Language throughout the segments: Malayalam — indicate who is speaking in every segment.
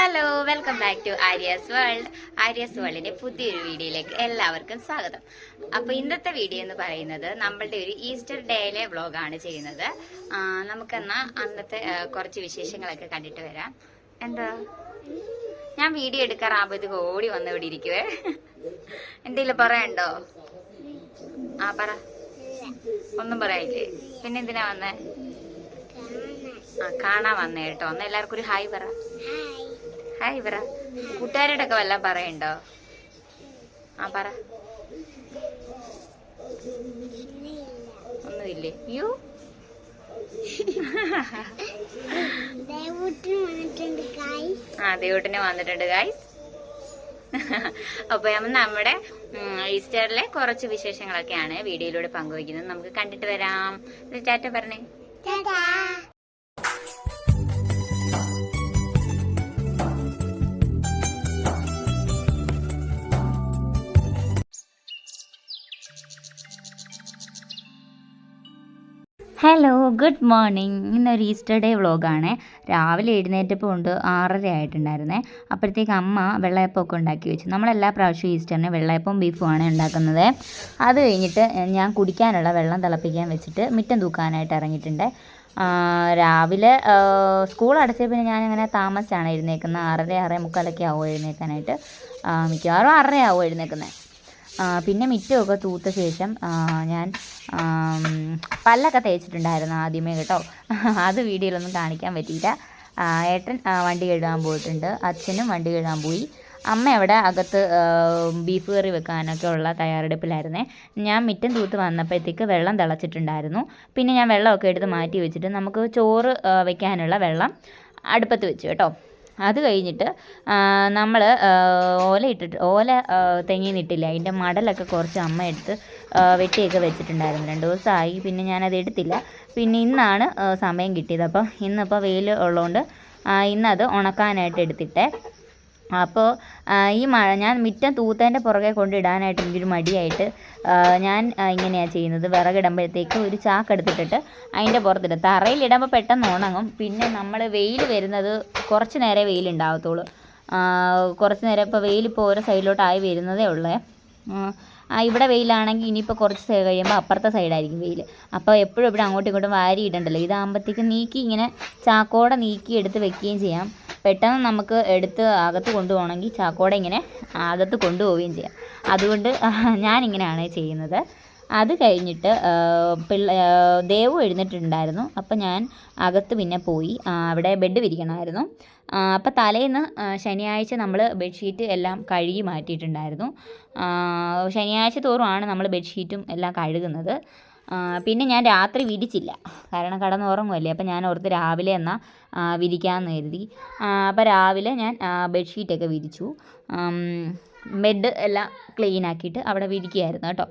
Speaker 1: Hello welcome back to Arya's world Arya's വേൾഡിന്റെ പുതിയൊരു വീഡിയോയിലേക്ക് എല്ലാവർക്കും സ്വാഗതം. അപ്പൊ ഇന്നത്തെ വീഡിയോ എന്ന് പറയുന്നത് നമ്മളുടെ ഒരു ഈസ്റ്റർ ഡേയിലെ വ്ളോഗാണ് ചെയ്യുന്നത്. നമുക്കെന്നാ അന്നത്തെ കുറച്ച് വിശേഷങ്ങളൊക്കെ കണ്ടിട്ട് വരാം. എന്താ? ഞാൻ വീഡിയോ എടുക്കാറാകുമ്പോഴത്തേക്ക് ഓടി വന്ന് ഇവിടെ ഇരിക്കുവേ. എന്തെങ്കിലും പറയണ്ടോ ആ പറ. ഒന്നും പറയായില്ലേ പിന്നെ എന്തിനാ വന്നേ? ആ കാണാ വന്നേ കേട്ടോ. ഒന്ന് എല്ലാവർക്കും ഒരു ഹായ് പറ. ഹായ് പറ. കൂട്ടുകാരോടൊക്കെ വല്ലതും പറയണ്ടോ? ആ പറ. ഒന്നുമില്ലേ? യു.
Speaker 2: ദേവൂട്ടിന് വന്നിട്ടുണ്ട് കായ്
Speaker 1: ആ ദേവൂട്ടിന് വന്നിട്ടുണ്ട് ഗായ്സ് അപ്പൊ നമ്മ നമ്മുടെ ഈസ്റ്ററിലെ കുറച്ച് വിശേഷങ്ങളൊക്കെയാണ് വീഡിയോയിലൂടെ പങ്കുവയ്ക്കുന്നത്. നമുക്ക് കണ്ടിട്ട് വരാം. ചാറ്റ പറഞ്ഞേ. ഹലോ ഗുഡ് മോർണിംഗ് ഇന്നൊരു ഈസ്റ്റർ ഡേ വ്ളോഗാണ് രാവിലെ എഴുന്നേറ്റപ്പോൾ ഉണ്ട് ആറര ആയിട്ടുണ്ടായിരുന്നേ. അപ്പോഴത്തേക്ക് അമ്മ വെള്ളയപ്പമൊക്കെ ഉണ്ടാക്കി വെച്ചു. നമ്മളെല്ലാ പ്രാവശ്യവും ഈസ്റ്ററിന് വെള്ളയപ്പവും ബീഫുമാണ് ഉണ്ടാക്കുന്നത്. അത് കഴിഞ്ഞിട്ട് ഞാൻ കുടിക്കാനുള്ള വെള്ളം തിളപ്പിക്കാൻ വെച്ചിട്ട് മിറ്റം തൂക്കാനായിട്ട് ഇറങ്ങിയിട്ടുണ്ട്. രാവിലെ സ്കൂൾ അടച്ച പിന്നെ ഞാനിങ്ങനെ താമസിച്ചാണ് എഴുന്നേക്കുന്നത് ആറര ആറേ മുക്കാലൊക്കെ ആവും എഴുന്നേക്കാനായിട്ട് മിക്കവാറും ആറര ആവും എഴുന്നേക്കുന്നത് പിന്നെ മിറ്റമൊക്കെ തൂത്ത ശേഷം ഞാൻ പല്ലൊക്കെ തേച്ചിട്ടുണ്ടായിരുന്നു ആദ്യമേ കേട്ടോ. അത് വീഡിയോയിലൊന്നും കാണിക്കാൻ പറ്റിയില്ല. ഏട്ടൻ വണ്ടി കഴുകാൻ പോയിട്ടുണ്ട്. അച്ഛനും വണ്ടി കഴുകാൻ പോയി. അമ്മ അവിടെ അകത്ത് ബീഫ് കറി വെക്കാനൊക്കെ ഉള്ള തയ്യാറെടുപ്പിലായിരുന്നേ. ഞാൻ മിറ്റം തൂത്ത് വന്നപ്പോഴത്തേക്ക് വെള്ളം തിളച്ചിട്ടുണ്ടായിരുന്നു. പിന്നെ ഞാൻ വെള്ളമൊക്കെ എടുത്ത് മാറ്റി വെച്ചിട്ട് നമുക്ക് ചോറ് വെക്കാനുള്ള വെള്ളം അടുപ്പത്ത് വെച്ചു കേട്ടോ. അത് കഴിഞ്ഞിട്ട് നമ്മൾ ഓല ഇട്ടിട്ട് ഓല തെങ്ങി നിട്ടില്ല? അതിന്റെ മടലൊക്കെ കുറച്ച് അമ്മ എടുത്ത് വെട്ടിയൊക്കെ വെച്ചിട്ടുണ്ടായിരുന്നു. രണ്ട് ദിവസമായി പിന്നെ ഞാനത് എടുത്തില്ല. പിന്നെ ഇന്നാണ് സമയം കിട്ടിയത്. അപ്പോൾ ഇന്നിപ്പോൾ വെയിൽ ഉള്ളതുകൊണ്ട് ഇന്നത് ഉണക്കാനായിട്ട് എടുത്തിട്ടേ. അപ്പോൾ ഈ മഴ ഞാൻ മിറ്റം തൂത്തേന്റെ പുറകെ കൊണ്ടിടാനായിട്ട് എനിക്കൊരു മടിയായിട്ട് ഞാൻ ഇങ്ങനെയാണ് ചെയ്യുന്നത്. വിറകിടുമ്പോഴത്തേക്ക് ഒരു ചാക്ക് എടുത്തിട്ടിട്ട് അതിന്റെ പുറത്തിടും. തറയിലിടുമ്പോൾ പെട്ടെന്ന് ഉണങ്ങും. പിന്നെ നമ്മൾ വെയിൽ വരുന്നത് കുറച്ച് നേരം വെയിലുണ്ടാവത്തുള്ളൂ കുറച്ച് നേരം ഇപ്പോൾ വെയിലിപ്പോൾ ഓരോ സൈഡിലോട്ടായി വരുന്നതേ ഉള്ളേ. ഇവിടെ വെയിലാണെങ്കിൽ ഇനിയിപ്പോൾ കുറച്ച് കഴിയുമ്പോൾ അപ്പുറത്തെ സൈഡായിരിക്കും വെയിൽ അപ്പോൾ എപ്പോഴും ഇവിടെ അങ്ങോട്ടും ഇങ്ങോട്ടും വാരി ഇടണ്ടല്ലോ. ഇതാകുമ്പോഴത്തേക്ക് നീക്കി ഇങ്ങനെ ചാക്കോടെ നീക്കി എടുത്ത് വെക്കുകയും ചെയ്യാം. പെട്ടെന്ന് നമുക്ക് എടുത്ത് അകത്ത് കൊണ്ടുപോകണമെങ്കിൽ ചാക്കോടെ ഇങ്ങനെ അകത്ത് കൊണ്ടുപോവുകയും ചെയ്യാം. അതുകൊണ്ട് ഞാനിങ്ങനെയാണ് ചെയ്യുന്നത്. അത് കഴിഞ്ഞിട്ട് പിള്ള ദേവു എഴുന്നേറ്റിട്ടുണ്ടായിരുന്നു. അപ്പം ഞാൻ അകത്ത് പിന്നെ പോയി അവിടെ ബെഡ് വിരിക്കണമായിരുന്നു. അപ്പം തലേന്ന് ശനിയാഴ്ച നമ്മൾ ബെഡ്ഷീറ്റ് എല്ലാം കഴുകി മാറ്റിയിട്ടുണ്ടായിരുന്നു. ശനിയാഴ്ച തോറുമാണ് നമ്മൾ ബെഡ്ഷീറ്റും എല്ലാം കഴുകുന്നത്. പിന്നെ ഞാൻ രാത്രി വിരിച്ചില്ല. കാരണം കിടന്നുറങ്ങുമല്ലേ അപ്പം ഞാൻ ഓർത്ത് രാവിലെ എന്നാൽ വിരിക്കാമെന്ന് കരുതി. അപ്പം രാവിലെ ഞാൻ ബെഡ്ഷീറ്റൊക്കെ വിരിച്ചു. ബെഡ് എല്ലാം ക്ലീൻ ആക്കിയിട്ട് അവിടെ വിരിക്കുകയായിരുന്നു കേട്ടോ.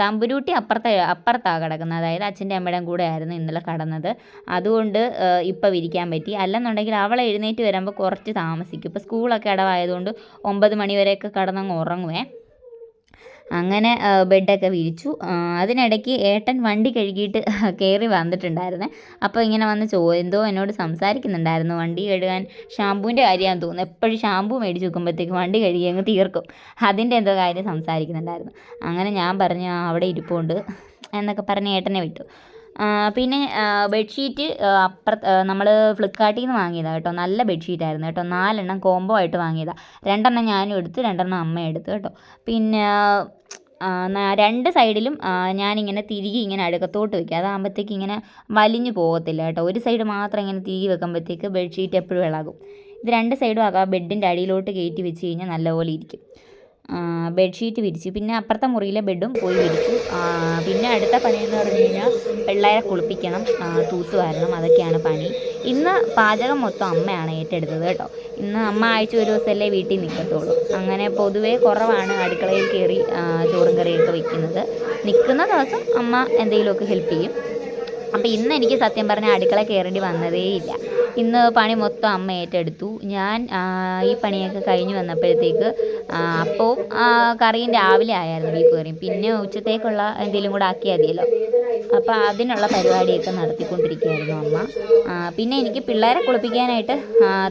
Speaker 1: തമ്പുരുട്ടി അപ്പുറത്തെ അപ്പുറത്താണ് കിടക്കുന്നത്. അതായത് അച്ഛന്റെ അമ്മയുടെയും കൂടെ ആയിരുന്നു ഇന്നലെ കടന്നത്. അതുകൊണ്ട് ഇപ്പോൾ വിരിക്കാൻ പറ്റി. അല്ലെന്നുണ്ടെങ്കിൽ അവളെ എഴുന്നേറ്റ് വരുമ്പോൾ കുറച്ച് താമസിക്കും. ഇപ്പോൾ സ്കൂളൊക്കെ അടവായതുകൊണ്ട് ഒമ്പത് മണി വരെയൊക്കെ കിടന്നങ്ങ് ഉറങ്ങുവേ. അങ്ങനെ ബെഡൊക്കെ വിരിച്ചു. അതിനിടയ്ക്ക് ഏട്ടൻ വണ്ടി കഴുകിയിട്ട് കയറി വന്നിട്ടുണ്ടായിരുന്നേ. അപ്പോൾ ഇങ്ങനെ വന്ന് ചോ എന്തോ എന്നോട് സംസാരിക്കുന്നുണ്ടായിരുന്നു. വണ്ടി കഴുകാൻ ഷാമ്പൂവിന്റെ കാര്യമാണെന്ന് തോന്നുന്നു. എപ്പോഴും ഷാമ്പൂ മേടിച്ച് വെക്കുമ്പോഴത്തേക്ക് വണ്ടി കഴുകി അങ്ങ് തീർക്കും. അതിന്റെ എന്തോ കാര്യം സംസാരിക്കുന്നുണ്ടായിരുന്നു. അങ്ങനെ ഞാൻ പറഞ്ഞു "ആ, അവിടെ ഇരിപ്പുണ്ട് എന്നൊക്കെ പറഞ്ഞ് ഏട്ടനെ വിട്ടു. പിന്നെ ബെഡ്ഷീറ്റ് അപ്പുറത്ത് നമ്മൾ ഫ്ലിപ്കാർട്ടിൽ നിന്ന് വാങ്ങിയതാണ് കേട്ടോ. നല്ല ബെഡ്ഷീറ്റ് ആയിരുന്നു കേട്ടോ. നാലെണ്ണം കോംബോ ആയിട്ട് വാങ്ങിയതാണ് രണ്ടെണ്ണം ഞാനും എടുത്തു രണ്ടെണ്ണം അമ്മയും എടുത്തു കേട്ടോ. പിന്നെ രണ്ട് സൈഡിലും ഞാനിങ്ങനെ തിരികെ ഇങ്ങനെ അടുക്കത്തോട്ട് വെക്കുക അതാകുമ്പോഴത്തേക്ക് ഇങ്ങനെ വലിഞ്ഞു പോകത്തില്ല കേട്ടോ. ഒരു സൈഡ് മാത്രം ഇങ്ങനെ തിരികെ വെക്കുമ്പോഴത്തേക്ക് ബെഡ്ഷീറ്റ് എപ്പോഴും ഇളകും. ഇത് രണ്ട് സൈഡും ആകാം. ബെഡിന്റെ അടിയിലോട്ട് കയറ്റി വെച്ച് കഴിഞ്ഞാൽ നല്ലപോലെ ഇരിക്കും. ബെഡ്ഷീറ്റ് വിരിച്ചു. പിന്നെ അപ്പുറത്തെ മുറിയിലെ ബെഡും പോയി വിരിച്ചു. പിന്നെ അടുത്ത പണി എന്ന് പറഞ്ഞു കഴിഞ്ഞാൽ പിള്ളേരെ കുളിപ്പിക്കണം തൂത്ത് വാരണം അതൊക്കെയാണ് പണി. ഇന്ന് പാചകം മൊത്തം അമ്മയാണ് ഏറ്റെടുത്തത് കേട്ടോ. ഇന്ന് അമ്മ ആഴ്ച ഒരു ദിവസമല്ലേ വീട്ടിൽ നിൽക്കത്തുള്ളൂ അങ്ങനെ പൊതുവേ കുറവാണ് അടുക്കളയിൽ കയറി ചോറും കറിയൊക്കെ വയ്ക്കുന്നത് നിൽക്കുന്ന ദിവസം അമ്മ എന്തെങ്കിലുമൊക്കെ ഹെൽപ്പ് ചെയ്യും. അപ്പോൾ ഇന്ന് എനിക്ക് സത്യം പറഞ്ഞാൽ അടുക്കള കയറേണ്ടി വന്നതേയില്ല. ഇന്ന് പണി മൊത്തം അമ്മ ഏറ്റെടുത്തു. ഞാൻ ഈ പണിയൊക്കെ കഴിഞ്ഞ് വന്നപ്പോഴത്തേക്ക് അപ്പോൾ കറിയും രാവിലെ ആയായിരുന്നു ബീഫ് കറിയും. പിന്നെ ഉച്ചത്തേക്കുള്ള എന്തെങ്കിലും കൂടെ ആക്കിയാൽ മതിയല്ലോ. അപ്പോൾ അതിനുള്ള പരിപാടിയൊക്കെ നടത്തിക്കൊണ്ടിരിക്കുകയായിരുന്നു അമ്മ. പിന്നെ എനിക്ക് പിള്ളേരെ കുളിപ്പിക്കാനായിട്ട്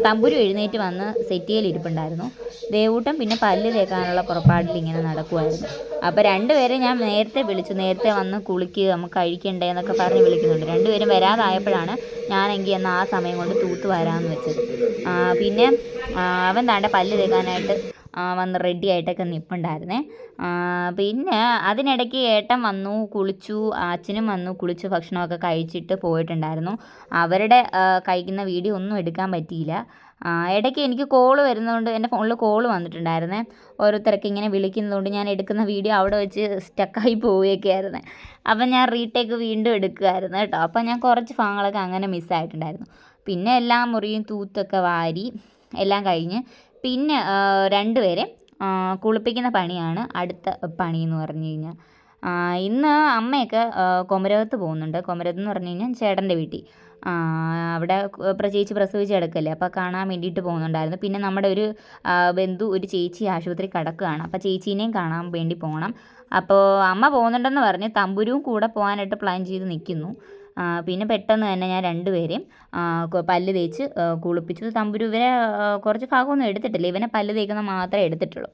Speaker 1: തമ്പുരു എഴുന്നേറ്റ് വന്ന് സെറ്റിയിൽ ഇരിപ്പുണ്ടായിരുന്നു. ദേവൂട്ടം പിന്നെ പല്ല് തേക്കാനുള്ള പുറപ്പാടിൽ ഇങ്ങനെ നടക്കുമായിരുന്നു അപ്പോൾ രണ്ടുപേരെ ഞാൻ നേരത്തെ വിളിച്ചു. നേരത്തെ വന്ന് കുളിക്കുക നമുക്ക് കഴിക്കണ്ടേ എന്നൊക്കെ പറഞ്ഞ് വിളിക്കുന്നുണ്ട്. രണ്ടുപേരും വരാതായപ്പോഴാണ് ഞാനെങ്കിൽ എന്നാൽ ആ സമയം കൊണ്ട് തൂത്ത് വരാമെന്ന് വെച്ചത്. പിന്നെ അവൻ താണ്ടെ പല്ല് തേക്കാനായിട്ട് വന്ന് റെഡി ആയിട്ടൊക്കെ നിൽപ്പുണ്ടായിരുന്നേ പിന്നെ അതിനിടയ്ക്ക് ഏട്ടൻ വന്നു കുളിച്ചു അച്ഛനും വന്നു കുളിച്ച് ഭക്ഷണമൊക്കെ കഴിച്ചിട്ട് പോയിട്ടുണ്ടായിരുന്നു. അവരുടെ കഴിക്കുന്ന വീഡിയോ ഒന്നും എടുക്കാൻ പറ്റിയില്ല. ഇടയ്ക്ക് എനിക്ക് കോൾ വരുന്നതുകൊണ്ട് എന്റെ ഫോണിൽ കോൾ വന്നിട്ടുണ്ടായിരുന്നേ. ഓരോരുത്തരൊക്കെ ഇങ്ങനെ വിളിക്കുന്നതുകൊണ്ട് ഞാൻ എടുക്കുന്ന വീഡിയോ അവിടെ വെച്ച് സ്റ്റക്കായി പോവുകയൊക്കെ ആയിരുന്നേ അപ്പം ഞാൻ റീടേക്ക് വീണ്ടും എടുക്കുമായിരുന്നു കേട്ടോ. അപ്പം ഞാൻ കുറച്ച് ഭാഗങ്ങളൊക്കെ അങ്ങനെ മിസ്സായിട്ടുണ്ടായിരുന്നു പിന്നെ എല്ലാ മുറിയും തൂത്തൊക്കെ വാരി എല്ലാം കഴിഞ്ഞ് പിന്നെ രണ്ടുപേരെ കുളിപ്പിക്കുന്ന പണിയാണ് അടുത്ത പണി എന്ന് പറഞ്ഞു കഴിഞ്ഞാൽ. ഇന്ന് അമ്മയൊക്കെ കൊമരകത്ത് പോകുന്നുണ്ട്. കൊമരകത്ത് എന്ന് പറഞ്ഞു കഴിഞ്ഞാൽ ചേട്ടന്റെ വീട്ടിൽ. അവിടെ പ്രത്യേകിച്ച് പ്ര- പ്രസവിച്ച് കിടക്കല്ലേ അപ്പോൾ കാണാൻ വേണ്ടിയിട്ട് പോകുന്നുണ്ടായിരുന്നു. പിന്നെ നമ്മുടെ ഒരു ബന്ധു ഒരു ചേച്ചി ആശുപത്രി കിടക്കുകയാണ്. അപ്പോൾ ചേച്ചീനെയും കാണാൻ വേണ്ടി പോകണം. അപ്പോൾ അമ്മ പോകുന്നുണ്ടെന്ന് പറഞ്ഞ് തമ്പുരുവും കൂടെ പോകാനായിട്ട് പ്ലാൻ ചെയ്ത് നിൽക്കുന്നു. പിന്നെ പെട്ടെന്ന് തന്നെ ഞാൻ രണ്ടുപേരെയും പല്ല് തേച്ച് കുളിപ്പിച്ചു. തമ്പുരു ഇവരെ കുറച്ച് ഭാഗമൊന്നും എടുത്തിട്ടില്ല. ഇവനെ പല്ല് തേക്കുന്ന മാത്രമേ എടുത്തിട്ടുള്ളൂ.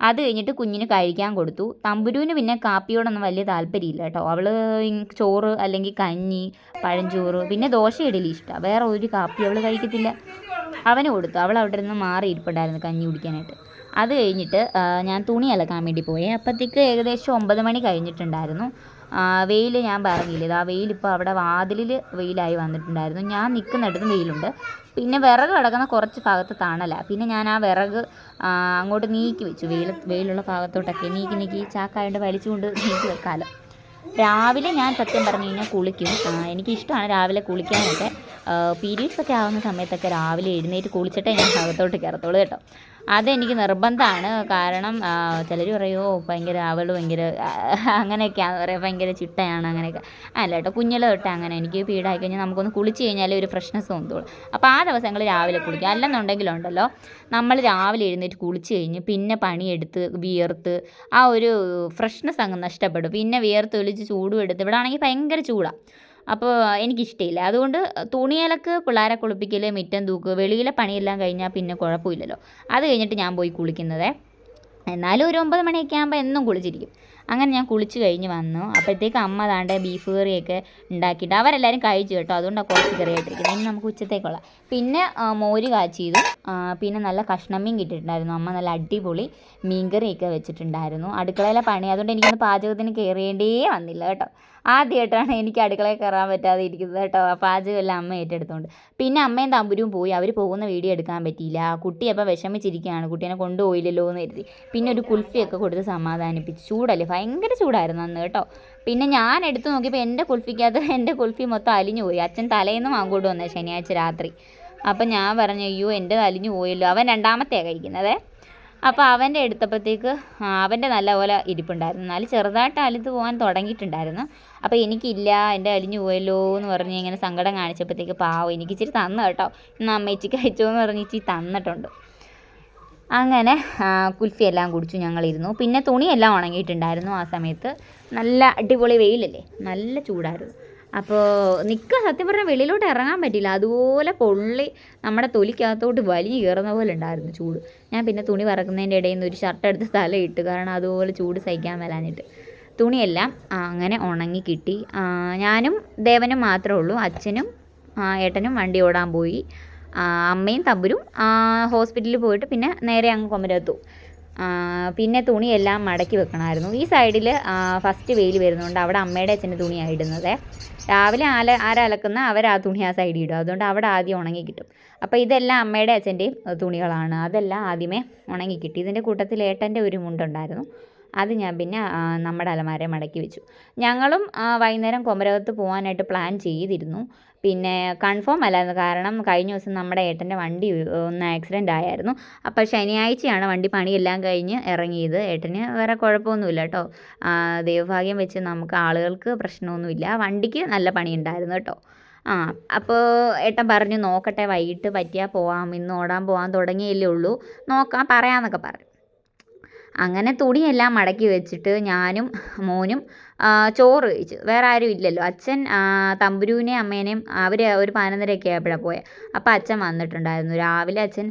Speaker 1: അത് കഴിഞ്ഞിട്ട് കുഞ്ഞിന് കഴിക്കാൻ കൊടുത്തു. തമ്പുരുവിന് പിന്നെ കാപ്പിയോടൊന്നും വലിയ താല്പര്യമില്ല കേട്ടോ. അവൾ ചോറ് അല്ലെങ്കിൽ കഞ്ഞി പഴഞ്ചോറ് പിന്നെ ദോശ ഇഡലി ഇഷ്ടമാണ് വേറെ ഒരു കാപ്പി അവൾ കഴിക്കത്തില്ല. അവന് കൊടുത്തു. അവൾ അവിടെ നിന്ന് മാറി ഇരിപ്പുണ്ടായിരുന്നു കഞ്ഞി കുടിക്കാനായിട്ട്. അത് കഴിഞ്ഞിട്ട് ഞാൻ തുണി അലക്കാൻ വേണ്ടി പോയി. അപ്പോഴത്തേക്ക് ഏകദേശം ഒമ്പത് മണി കഴിഞ്ഞിട്ടുണ്ടായിരുന്നു. വെയിൽ ഞാൻ പറഞ്ഞില്ലേ ആ വെയിൽ ഇപ്പോൾ അവിടെ വാതിലിൽ വെയിലായി വന്നിട്ടുണ്ടായിരുന്നു. ഞാൻ നിൽക്കുന്നിടത്തും വെയിലുണ്ട്. പിന്നെ വിറക് കിടക്കുന്ന കുറച്ച് ഭാഗത്ത് തണല. പിന്നെ ഞാൻ ആ വിറക് അങ്ങോട്ട് നീക്കി വെച്ചു. വെയിൽ വെയിലുള്ള ഭാഗത്തോട്ടൊക്കെ നീക്കി നീക്കി ചാക്കായിട്ട് വലിച്ചുകൊണ്ട് നീക്കി വെക്കാമല്ലോ രാവിലെ ഞാൻ സത്യം പറഞ്ഞു കഴിഞ്ഞാൽ കുളിക്കും. എനിക്കിഷ്ടമാണ് രാവിലെ കുളിക്കാനൊക്കെ. പീരീഡ്സ് ഒക്കെ ആവുന്ന സമയത്തൊക്കെ രാവിലെ എഴുന്നേറ്റ് കുളിച്ചിട്ടേ ഞാൻ ഭാഗത്തോട്ട് കയറത്തുള്ളൂ കേട്ടോ. അതെനിക്ക് നിർബന്ധമാണ് കാരണം ചിലർ പറയുമോ ഭയങ്കര അവൾ ഭയങ്കര അങ്ങനെയൊക്കെയാണ് പറയുക ഭയങ്കര ചിട്ടയാണ് അങ്ങനെയൊക്കെ. അല്ല കേട്ടോ കുഞ്ഞിലെ തൊട്ട് അങ്ങനെ. എനിക്ക് പീഡായി കഴിഞ്ഞാൽ നമുക്കൊന്ന് കുളിച്ച് കഴിഞ്ഞാൽ ഒരു ഫ്രഷ്നെസ് തോന്നുള്ളൂ അപ്പോൾ ആ ദിവസങ്ങൾ രാവിലെ കുളിക്കുക. അല്ലെന്നുണ്ടെങ്കിലുണ്ടല്ലോ നമ്മൾ രാവിലെ എഴുന്നേറ്റ് കുളിച്ച് കഴിഞ്ഞ് പിന്നെ പണിയെടുത്ത് വിയർത്ത് ആ ഒരു ഫ്രഷ്നെസ് അങ്ങ് നഷ്ടപ്പെടും. പിന്നെ വിയർത്ത് ഒലിച്ച് ചൂടും എടുത്ത്. ഇവിടെ ആണെങ്കിൽ ഭയങ്കര ചൂടാണ് അപ്പോൾ എനിക്കിഷ്ടമില്ല അതുകൊണ്ട് തുണിയലക്ക് പിള്ളേരെ കുളിപ്പിക്കൽ മിറ്റം തൂക്ക് വെളിയിലെ പണിയെല്ലാം കഴിഞ്ഞാൽ പിന്നെ കുഴപ്പമില്ലല്ലോ. അത് കഴിഞ്ഞിട്ട് ഞാൻ പോയി കുളിക്കുന്നത്. എന്നാലും ഒരു ഒമ്പത് മണിയൊക്കെ ആകുമ്പോൾ എന്നും കുളിച്ചിരിക്കും. അങ്ങനെ ഞാൻ കുളിച്ച് കഴിഞ്ഞ് വന്നു. അപ്പോഴത്തേക്ക് അമ്മ താണ്ട് ബീഫ് കറിയൊക്കെ ഉണ്ടാക്കിയിട്ട് അവരെല്ലാവരും കഴിച്ചു കേട്ടോ. അതുകൊണ്ടാണ് കുറച്ച് കറിയായിട്ടിരിക്കുന്നത് ഇനി നമുക്ക് ഉച്ചത്തേക്കുള്ള പിന്നെ മോര് കാച്ചിയതും പിന്നെ നല്ല കഷ്ണം മീൻ കിട്ടിയിട്ടുണ്ടായിരുന്നു. അമ്മ നല്ല അടിപൊളി മീൻകറിയൊക്കെ വെച്ചിട്ടുണ്ടായിരുന്നു. അടുക്കളയിലെ പണി. അതുകൊണ്ട് എനിക്കൊന്ന് പാചകത്തിന് കയറേണ്ടേ വന്നില്ല കേട്ടോ. ആദ്യമായിട്ടാണ് എനിക്ക് അടുക്കളയിൽ കയറാൻ പറ്റാതെ ഇരിക്കുന്നത് കേട്ടോ. പാചകം പാചകമെല്ലാം അമ്മ ഏറ്റെടുത്തുകൊണ്ട് പിന്നെ അമ്മയും തമ്പുരും പോയി. അവർ പോകുന്ന വീഡിയോ എടുക്കാൻ പറ്റിയില്ല. കുട്ടി അപ്പോൾ വിഷമിച്ചിരിക്കുകയാണ്. കുട്ടീനെ കൊണ്ടുപോയില്ലല്ലോ എന്ന് കരുതി. പിന്നെ ഒരു കുൽഫിയൊക്കെ കൊടുത്ത് സമാധാനിപ്പിച്ച്. ചൂടല്ലേ? ഭയങ്കര ചൂടായിരുന്നു അന്ന് കേട്ടോ. പിന്നെ ഞാൻ എടുത്തു നോക്കിയപ്പോൾ എന്റെ കുൽഫിക്കകത്ത് എന്റെ കുൽഫി മൊത്തം അലിഞ്ഞു പോയി. അച്ഛൻ തലേന്നും അങ്ങോട്ട് വന്നത് ശനിയാഴ്ച രാത്രി. അപ്പം ഞാൻ പറഞ്ഞു അയ്യോ എന്റെ അലിഞ്ഞു പോയല്ലോ. അവൻ രണ്ടാമത്തെയാണ് കഴിക്കുന്നത്. അപ്പോൾ അവന്റെ എടുത്തപ്പോഴത്തേക്ക് ആ, അവന്റെ നല്ലപോലെ ഇരിപ്പുണ്ടായിരുന്നു. എന്നാലും ചെറുതായിട്ട് അലിത്ത് പോകാൻ തുടങ്ങിയിട്ടുണ്ടായിരുന്നു. അപ്പോൾ എനിക്കില്ല എന്റെ അലിഞ്ഞു പോയല്ലോ എന്ന് പറഞ്ഞ് ഇങ്ങനെ സങ്കടം കാണിച്ചപ്പോഴത്തേക്ക് പാവം എനിക്ക് ഇച്ചിരി തന്നു കേട്ടോ. ഇന്ന് അമ്മച്ചിക്ക് അയച്ചോ എന്ന് പറഞ്ഞ് ഇച്ചിരി തന്നിട്ടുണ്ട്. അങ്ങനെ കുൽഫി എല്ലാം കുടിച്ചു ഞങ്ങളിരുന്നു. പിന്നെ തുണിയെല്ലാം ഉണങ്ങിയിട്ടുണ്ടായിരുന്നു ആ സമയത്ത്. നല്ല അടിപൊളി വെയിലല്ലേ? നല്ല ചൂടായിരുന്നു. അപ്പോൾ നിൽക്കുക സത്യം പറഞ്ഞാൽ വെളിയിലോട്ട് ഇറങ്ങാൻ പറ്റില്ല അതുപോലെ പൊള്ളി നമ്മുടെ തൊലിക്കകത്തോട്ട് വലിയ കയറുന്ന പോലെ ഉണ്ടായിരുന്നു ചൂട്. ഞാൻ പിന്നെ തുണി വറക്കുന്നതിന്റെ ഇടയിൽ നിന്ന് ഒരു ഷർട്ട് എടുത്ത് സ്ഥലം ഇട്ട് കാരണം അതുപോലെ ചൂട് സഹിക്കാൻ മേലാഞ്ഞിട്ട്. തുണിയെല്ലാം അങ്ങനെ ഉണങ്ങി കിട്ടി. ഞാനും ദേവനും മാത്രമേ ഉള്ളൂ. അച്ഛനും ഏട്ടനും വണ്ടി ഓടാൻ പോയി. അമ്മയും തമ്പുരും ഹോസ്പിറ്റലിൽ പോയിട്ട് പിന്നെ നേരെ അങ്ങ് കൊമരത്തു പിന്നെ തുണിയെല്ലാം മടക്കി വെക്കണമായിരുന്നു. ഈ സൈഡിൽ ഫസ്റ്റ് വെയിൽ വരുന്നുണ്ട് അവിടെ അമ്മയുടെ അച്ഛന്റെ തുണിയാണ് ഇടുന്നത്. രാവിലെ ആല ആരലക്കുന്ന അവർ ആ തുണി ആ സൈഡിൽ ഇടും. അതുകൊണ്ട് അവിടെ ആദ്യം ഉണങ്ങി കിട്ടും. അപ്പോൾ ഇതെല്ലാം അമ്മയുടെ അച്ഛന്റെയും തുണികളാണ്. അതെല്ലാം ആദ്യമേ ഉണങ്ങി കിട്ടി. ഇതിന്റെ കൂട്ടത്തിൽ ഏട്ടന്റെ ഒരു മുണ്ടുണ്ടായിരുന്നു. അത് ഞാൻ പിന്നെ നമ്മുടെ അലമാര മടക്കി വെച്ചു. ഞങ്ങളും വൈകുന്നേരം കൊമരകത്ത് പോകാനായിട്ട് പ്ലാൻ ചെയ്തിരുന്നു. പിന്നെ കൺഫേം അല്ലായിരുന്നു കാരണം കഴിഞ്ഞ ദിവസം നമ്മുടെ ഏട്ടന്റെ വണ്ടി ഒന്ന് ആക്സിഡന്റ് ആയായിരുന്നു. അപ്പോൾ ശനിയാഴ്ചയാണ് വണ്ടി പണിയെല്ലാം കഴിഞ്ഞ് ഇറങ്ങിയത്. ഏട്ടന് വേറെ കുഴപ്പമൊന്നുമില്ല കേട്ടോ. ദൈവഭാഗ്യം വെച്ച് നമുക്ക് ആളുകൾക്ക് പ്രശ്നമൊന്നുമില്ല. വണ്ടിക്ക് നല്ല പണി ഉണ്ടായിരുന്നു കേട്ടോ. ആ അപ്പോൾ ഏട്ടൻ പറഞ്ഞു നോക്കട്ടെ വൈകിട്ട് പറ്റിയാൽ പോവാം. ഇന്ന് ഓടാൻ പോകാൻ തുടങ്ങിയല്ലേ ഉള്ളൂ. നോക്കാം പറയാമെന്നൊക്കെ പറഞ്ഞു. അങ്ങനെ തുണിയെല്ലാം മടക്കി വെച്ചിട്ട് ഞാനും മോനും ചോറ് കഴിച്ചു. വേറെ ആരും ഇല്ലല്ലോ. അച്ഛൻ തമ്പുരുവിനെയും അമ്മേനെയും അവർ ഒരു പതിനൊന്നരയൊക്കെ ആയപ്പോഴാണ് പോയത് അപ്പോൾ അച്ഛൻ വന്നിട്ടുണ്ടായിരുന്നു. രാവിലെ അച്ഛൻ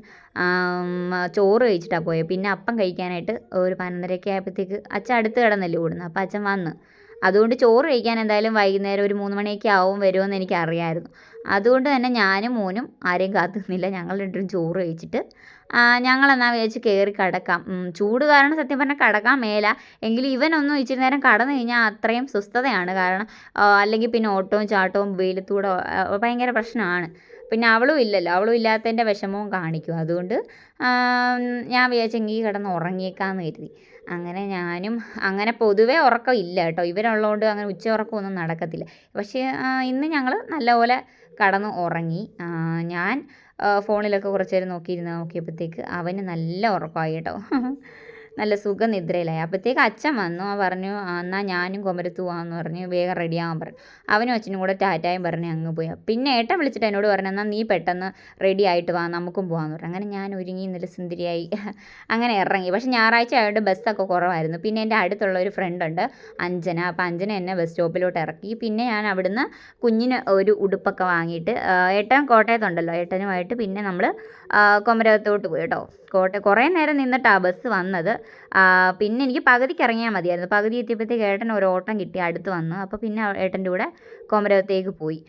Speaker 1: ചോറ് കഴിച്ചിട്ടാണ് പോയത് പിന്നെ അപ്പം കഴിക്കാനായിട്ട് ഒരു പതിനൊന്നരയൊക്കെ ആയപ്പോഴത്തേക്ക് അച്ഛൻ അടുത്ത് കിടന്നല്ലേ ഓടുന്നത്. അപ്പോൾ അച്ഛൻ വന്ന്. അതുകൊണ്ട് ചോറ് കഴിക്കാൻ എന്തായാലും വൈകുന്നേരം ഒരു മൂന്ന് മണിയൊക്കെ ആവും വരുമെന്ന് എനിക്ക് അറിയാമായിരുന്നു അതുകൊണ്ട് തന്നെ ഞാനും മോനും ആരെയും കാത്തു നിന്നില്ല ഞങ്ങൾ രണ്ടും ചോറ് കഴിച്ചിട്ട് ഞങ്ങൾ ഞങ്ങളെന്നാ വിചാരിച്ച് കയറി കിടക്കാം. ചൂട് കാരണം സത്യം പറഞ്ഞാൽ കിടക്കാൻ മേല. എങ്കിലും ഇവനൊന്നും ഇച്ചിരി നേരം കടന്നു കഴിഞ്ഞാൽ അത്രയും സ്വസ്ഥതയാണ്. കാരണം അല്ലെങ്കിൽ പിന്നെ ഓട്ടവും ചാട്ടവും വെയിലത്തൂടെ ഭയങ്കര പ്രശ്നമാണ്. പിന്നെ അവളും ഇല്ലല്ലോ. അവളും ഇല്ലാത്തതിന്റെ വിഷമവും കാണിക്കും. അതുകൊണ്ട് ഞാൻ വിചാരിച്ചെങ്കിൽ കിടന്ന് ഉറങ്ങിയേക്കാന്ന് കരുതി. അങ്ങനെ ഞാനും അങ്ങനെ പൊതുവേ ഉറക്കം ഇല്ല കേട്ടോ. ഇവരുള്ളതുകൊണ്ട് അങ്ങനെ ഉച്ച ഉറക്കമൊന്നും നടക്കത്തില്ല. പക്ഷേ ഇന്ന് ഞങ്ങൾ നല്ലപോലെ കടന്ന് ഉറങ്ങി. ഞാൻ ഫോണിലൊക്കെ കുറച്ച് നേരം നോക്കിയിരുന്ന് നോക്കിയപ്പോഴത്തേക്ക് അവന് നല്ല ഉറക്കമായി കേട്ടോ. നല്ല സുഖനിദ്രയിലായി. അപ്പോഴത്തേക്ക് അച്ഛൻ വന്നു. ആ പറഞ്ഞു "ആ, എന്നാൽ ഞാനും കൊമരത്ത് പോകാമെന്ന് പറഞ്ഞു. വേഗം റെഡിയാകാൻ പറഞ്ഞു. അവനും അച്ഛനും കൂടെ ടാറ്റായും പറഞ്ഞു അങ്ങ് പോയി. പിന്നെ ഏട്ടൻ വിളിച്ചിട്ട് എന്നോട് പറഞ്ഞു എന്നാൽ നീ പെട്ടെന്ന് റെഡി ആയിട്ട് വാ നമുക്കും പോകാമെന്ന് പറഞ്ഞു. അങ്ങനെ ഞാൻ ഒരുങ്ങി ഇന്നലെ സുന്ദരിയായി. അങ്ങനെ ഇറങ്ങി. പക്ഷേ ഞായറാഴ്ച ആയതുകൊണ്ട് ബസ്സൊക്കെ കുറവായിരുന്നു. പിന്നെ എന്റെ അടുത്തുള്ള ഒരു ഫ്രണ്ടുണ്ട് അഞ്ജന. അപ്പോൾ അഞ്ജന എന്നെ ബസ് സ്റ്റോപ്പിലോട്ട് ഇറക്കി. പിന്നെ ഞാൻ അവിടുന്ന് കുഞ്ഞിന് ഒരു ഉടുപ്പൊക്കെ വാങ്ങിയിട്ട് ഏട്ടൻ കോട്ടയത്തുണ്ടല്ലോ ഏട്ടനുമായിട്ട് പിന്നെ നമ്മൾ കൊമരകത്തോട്ട് പോയി കേട്ടോ. കോട്ടയം കുറേ നേരം നിന്നിട്ടാണ് ബസ് വന്നത്. ആ, പിന്നെ എനിക്ക് പകുതിക്ക് ഇറങ്ങിയാൽ മതിയായിരുന്നു. പകുതി എത്തിയപ്പോഴത്തേക്ക് ഏട്ടൻ ഒരു ഓട്ടം കിട്ടി അടുത്ത് വന്നു. അപ്പോൾ പിന്നെ ഏട്ടന്റെ കൂടെ കോമരകത്തേക്ക് പോയി.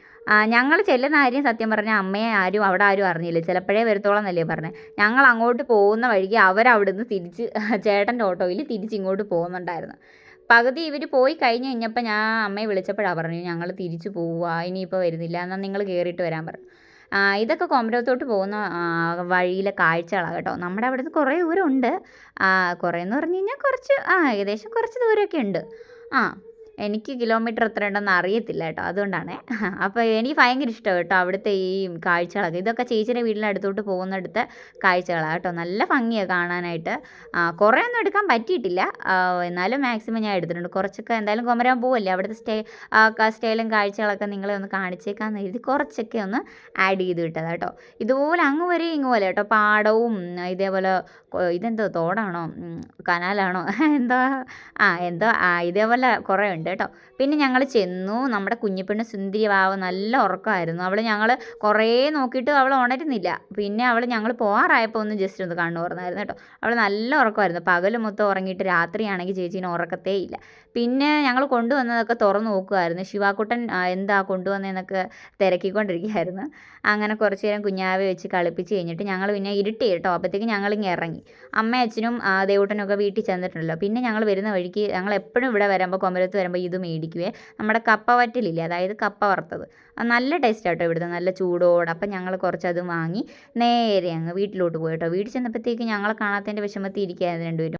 Speaker 1: ഞങ്ങൾ ചെല്ലുന്ന കാര്യം സത്യം പറഞ്ഞാൽ അമ്മയെ ആരും അവിടെ ആരും അറിഞ്ഞില്ല. ചിലപ്പോഴേ വരത്തോളം എന്നല്ലേ പറഞ്ഞത് ഞങ്ങൾ അങ്ങോട്ട് പോകുന്ന വഴിക്ക് അവരവിടുന്ന് തിരിച്ച് ചേട്ടന്റെ ഓട്ടോയിൽ തിരിച്ച് ഇങ്ങോട്ട് പോകുന്നുണ്ടായിരുന്നു. പകുതി ഇവർ പോയി കഴിഞ്ഞ് കഴിഞ്ഞപ്പോൾ ഞാൻ അമ്മയെ വിളിച്ചപ്പോഴാണ് പറഞ്ഞു ഞങ്ങൾ തിരിച്ചു പോവുക ഇനിയിപ്പോൾ വരുന്നില്ല. എന്നാൽ നിങ്ങൾ കയറിയിട്ട് വരാൻ പറഞ്ഞു ആ, ഇതൊക്കെ കൊമരത്തോട്ട് പോകുന്ന വഴിയിലെ കാഴ്ചകളാണ് കേട്ടോ. നമ്മുടെ അവിടുന്ന് കുറേ ദൂരമുണ്ട്. കുറേ എന്ന് പറഞ്ഞു കഴിഞ്ഞാൽ കുറച്ച് ആ ഏകദേശം കുറച്ച് ദൂരമൊക്കെ ഉണ്ട്. ആ എനിക്ക് കിലോമീറ്റർ എത്ര ഉണ്ടെന്ന് അറിയത്തില്ല കേട്ടോ അതുകൊണ്ടാണ്. അപ്പോൾ എനിക്ക് ഭയങ്കര ഇഷ്ടമാണ് കേട്ടോ അവിടുത്തെ ഈ കാഴ്ചകളൊക്കെ. ഇതൊക്കെ ചേച്ചിയുടെ വീടിന്റെ അടുത്തോട്ട് പോകുന്നിടത്തെ കാഴ്ചകളാണ് കേട്ടോ. നല്ല ഭംഗിയാണ് കാണാനായിട്ട്. കുറേ ഒന്നും എടുക്കാൻ പറ്റിയിട്ടില്ല. എന്നാലും മാക്സിമം ഞാൻ എടുത്തിട്ടുണ്ട്. കുറച്ചൊക്കെ എന്തായാലും കൊമരാൻ പോവല്ലേ? അവിടുത്തെ സ്റ്റേ സ്റ്റൈലും കാഴ്ചകളൊക്കെ നിങ്ങളെ ഒന്ന് കാണിച്ചേക്കാന്ന് എഴുതി കുറച്ചൊക്കെ ഒന്ന് ആഡ് ചെയ്ത് വിട്ടതാണ് കേട്ടോ. ഇതുപോലെ അങ്ങ് വരെ ഇങ്ങ് പോലെ കേട്ടോ. പാടവും ഇതേപോലെ ഇതെന്തോ തോടാണോ? കനാലാണോ? എന്തോ ആ എന്തോ ഇതേപോലെ കുറേ ഉണ്ട്. കേട്ടോ. പിന്നെ ഞങ്ങൾ ചെന്നു. നമ്മുടെ കുഞ്ഞിപ്പെണ്ണ് സുന്ദരി വാവ് നല്ല ഉറക്കമായിരുന്നു. അവൾ ഞങ്ങൾ കുറേ നോക്കിയിട്ട് അവൾ ഉണരുന്നില്ല. പിന്നെ അവൾ ഞങ്ങൾ പോകാറായപ്പോൾ ഒന്ന് ജസ്റ്റ് ഒന്ന് കണ്ണു തുറന്നായിരുന്നു കേട്ടോ. അവൾ നല്ല ഉറക്കമായിരുന്നു. പകൽ മൊത്തം ഉറങ്ങിയിട്ട് രാത്രിയാണെങ്കിൽ ചേച്ചീനെ ഉറക്കത്തേ ഇല്ല. പിന്നെ ഞങ്ങൾ കൊണ്ടുവന്നതൊക്കെ തുറന്നു നോക്കുമായിരുന്നു ശിവാക്കുട്ടൻ എന്താ കൊണ്ടുവന്നതെന്നൊക്കെ തിരക്കിക്കൊണ്ടിരിക്കുകയായിരുന്നു. അങ്ങനെ കുറച്ച് നേരം കുഞ്ഞാവെ വെച്ച് കളിപ്പിച്ച് കഴിഞ്ഞിട്ട് ഞങ്ങൾ പിന്നെ ഇരുട്ടി കേട്ടോ. അപ്പോഴത്തേക്ക് ഞങ്ങളിങ്ങനെ ഇറങ്ങി. അമ്മ അച്ഛനും ദേവൂട്ടനൊക്കെ വീട്ടിൽ ചെന്നിട്ടുണ്ടല്ലോ. പിന്നെ ഞങ്ങൾ വരുന്ന വഴിക്ക് ഞങ്ങൾ എപ്പോഴും ഇവിടെ വരുമ്പോൾ കൊമരത്ത് വരുമ്പോൾ ഇത് മേടിക്കുവേ. നമ്മുടെ കപ്പ വറ്റലില്ലേ അതായത് കപ്പ വറുത്തത്. നല്ല ടേസ്റ്റ് ആട്ടോ ഇവിടുത്തെ നല്ല ചൂടോടെ. അപ്പം ഞങ്ങൾ കുറച്ചത് വാങ്ങി നേരെ അങ്ങ് വീട്ടിലോട്ട് പോയി കേട്ടോ വീട്ടിൽ ചെന്നപ്പോഴത്തേക്ക് ഞങ്ങളെ കാണാത്തതിന്റെ വിഷമത്തിൽ ഇരിക്കുകയായിരുന്നു രണ്ടുപേരും.